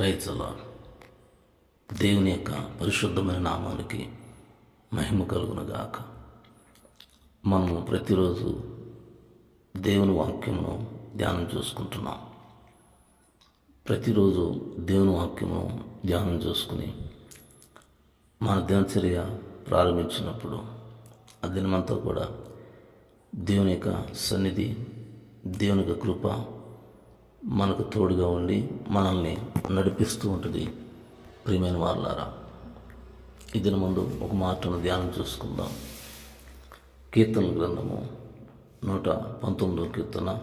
రైతుల దేవుని యొక్క పరిశుద్ధమైన నామానికి మహిమ కలుగునగాక. మనము ప్రతిరోజు దేవుని వాక్యమును ధ్యానం చేసుకుంటున్నాం. ప్రతిరోజు దేవుని వాక్యమును ధ్యానం చేసుకుని మన దినచర్య ప్రారంభించినప్పుడు ఆ దినమంతా కూడా దేవుని యొక్క సన్నిధి దేవుని యొక్క కృప మనకు తోడుగా ఉండి మనల్ని నడిపిస్తూ ఉంటుంది. ప్రియమైన వాళ్ళారా ఇదిన ముందు ఒక మాటను ధ్యానం చేసుకుందాం. కీర్తన గ్రంథము నూట పంతొమ్మిదో కీర్తన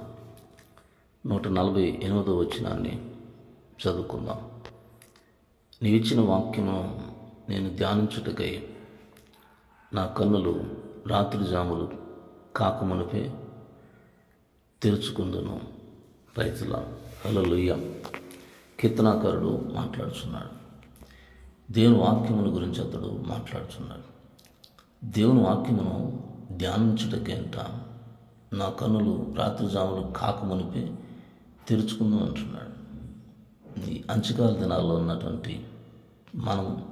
నూట నలభై ఎనిమిదో వచ్చినాన్ని చదువుకుందాం. నీవిచ్చిన వాక్యము నేను ధ్యానించుటకై నా కన్నులు రాత్రి జాములు కాకమునిపే తెరుచుకుందును. రైతుల హలలుయ్య కీర్తనాకారుడు మాట్లాడుచున్నాడు. దేవుని వాక్యముల గురించి అతడు మాట్లాడుచున్నాడు. దేవుని వాక్యమును ధ్యానించుటకేంట నా కన్నులు రాత్రి జాములు కాకమునిపే తెరుచుకుందాం అంటున్నాడు. ఈ అంచకాల దినాల్లో ఉన్నటువంటి మనం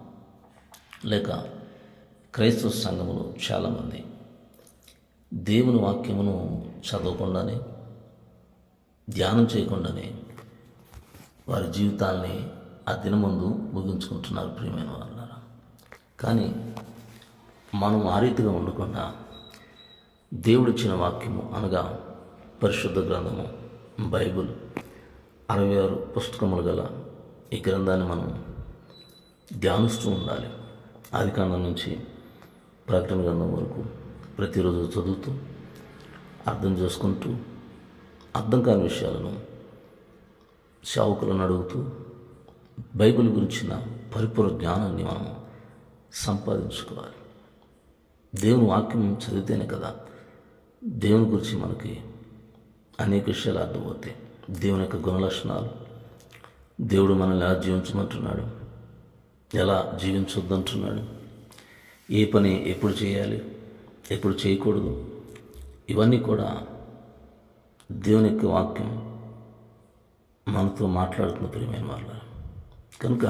లేక క్రైస్తవ సంఘములో చాలామంది దేవుని వాక్యమును చదవకుండానే ధ్యానం చేయకుండానే వారి జీవితాల్ని ఆ దినముందు ముగించుకుంటున్నారు ప్రియమైన వాళ్ళారా కానీ మనం ఆ రీతిగా ఉండకుండా దేవుడిచ్చిన వాక్యము అనగా పరిశుద్ధ గ్రంథము బైబుల్ అరవై ఆరు పుస్తకములు గల ఈ గ్రంథాన్ని మనం ధ్యానిస్తూ ఉండాలి. ఆదికాండం నుంచి ప్రకటన గ్రంథం వరకు ప్రతిరోజు చదువుతూ అర్థం చేసుకుంటూ అర్థం కాని విషయాలను సేవకులను అడుగుతూ బైబిల్ గురించిన పరిపూర్ణ జ్ఞానాన్ని మనం సంపాదించుకోవాలి. దేవుని వాక్యం చదివితేనే కదా దేవుని గురించి మనకి అనేక విషయాలు అర్థమవుతాయి. దేవుని యొక్క గుణలక్షణాలు దేవుడు మనల్ని ఎలా జీవించమంటున్నాడు ఎలా జీవించొద్దంటున్నాడు ఏ పని ఎప్పుడు చేయాలి ఎప్పుడు చేయకూడదు ఇవన్నీ కూడా దేవుని యొక్క వాక్యం మనతో మాట్లాడుతున్న ప్రియమైన వాళ్ళ కనుక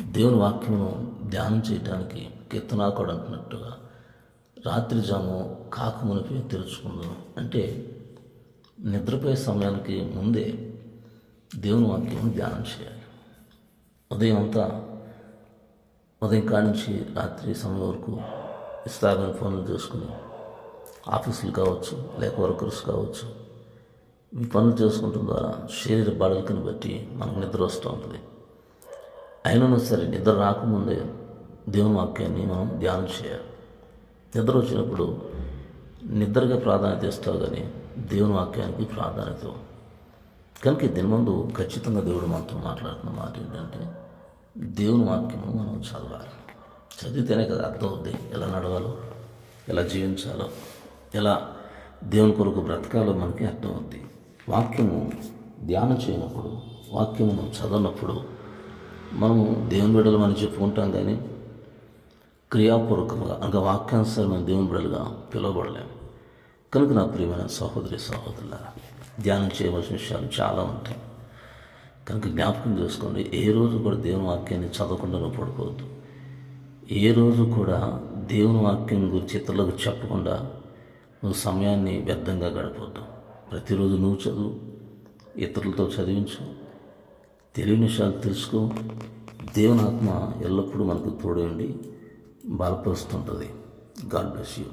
దేవుని వాక్యమును ధ్యానం చేయడానికి కీర్తనాకుడు అంటున్నట్టుగా రాత్రి జాము కాకమునిపై తెరుచుకుందాం అంటే నిద్రపోయే సమయానికి ముందే దేవుని వాక్యం ధ్యానం చేయాలి. ఉదయం అంతా ఉదయం కానించి నుంచి రాత్రి సమయం వరకు ఇస్తాగని ఫోన్లు చేసుకుని ఆఫీసులు కావచ్చు లేక వర్కర్స్ కావచ్చు ఈ పనులు చేసుకుంటం ద్వారా శరీర బడలికను బట్టి మనకు నిద్ర వస్తూ ఉంటుంది. అయినను సరే నిద్ర రాకముందే దేవుని వాక్యాన్ని మనం ధ్యానం చేయాలి. నిద్ర వచ్చినప్పుడు నిద్రగా ప్రాధాన్యత ఇస్తావు కానీ దేవుని వాక్యానికి ప్రాధాన్యత కనుక దీని ముందు ఖచ్చితంగా దేవుడు మనతో మాట్లాడుతున్న మాట ఏంటంటే దేవుని వాక్యము మనం చదవాలి. చదివితేనే కదా అర్థం అవుద్ది ఎలా నడవాలో ఎలా జీవించాలో ఎలా దేవుని కొరకు బ్రతకాలో మనకి అర్థం అవుద్ది. వాక్యము ధ్యానం చేయనప్పుడు వాక్యము మనం చదవనప్పుడు మనము దేవుని బిడ్డలు మనం చెప్పుకుంటాం కానీ క్రియాపూర్వకంగా అనగా మనం దేవుని బిడ్డలుగా పిలువబడలేము కనుక నా ప్రియమైన సహోదరి సహోదరుల ధ్యానం చేయవలసిన విషయాలు చాలా ఉంటాయి. కనుక జ్ఞాపకం చేసుకోండి ఏ రోజు కూడా దేవుని వాక్యాన్ని చదవకుండా నువ్వు పడుకోవద్దు. ఏ రోజు కూడా దేవుని వాక్యం గురించి ఇతరులకు చెప్పకుండా నువ్వు సమయాన్ని వ్యర్థంగా గడపొద్దు. ప్రతిరోజు నువ్వు చదువు ఇతరులతో చదివించు తెలియని విషయాలు తెలుసుకో. దేవుని ఆత్మ ఎల్లప్పుడూ మనకు తోడండి బలపరుస్తుంటుంది. God bless you.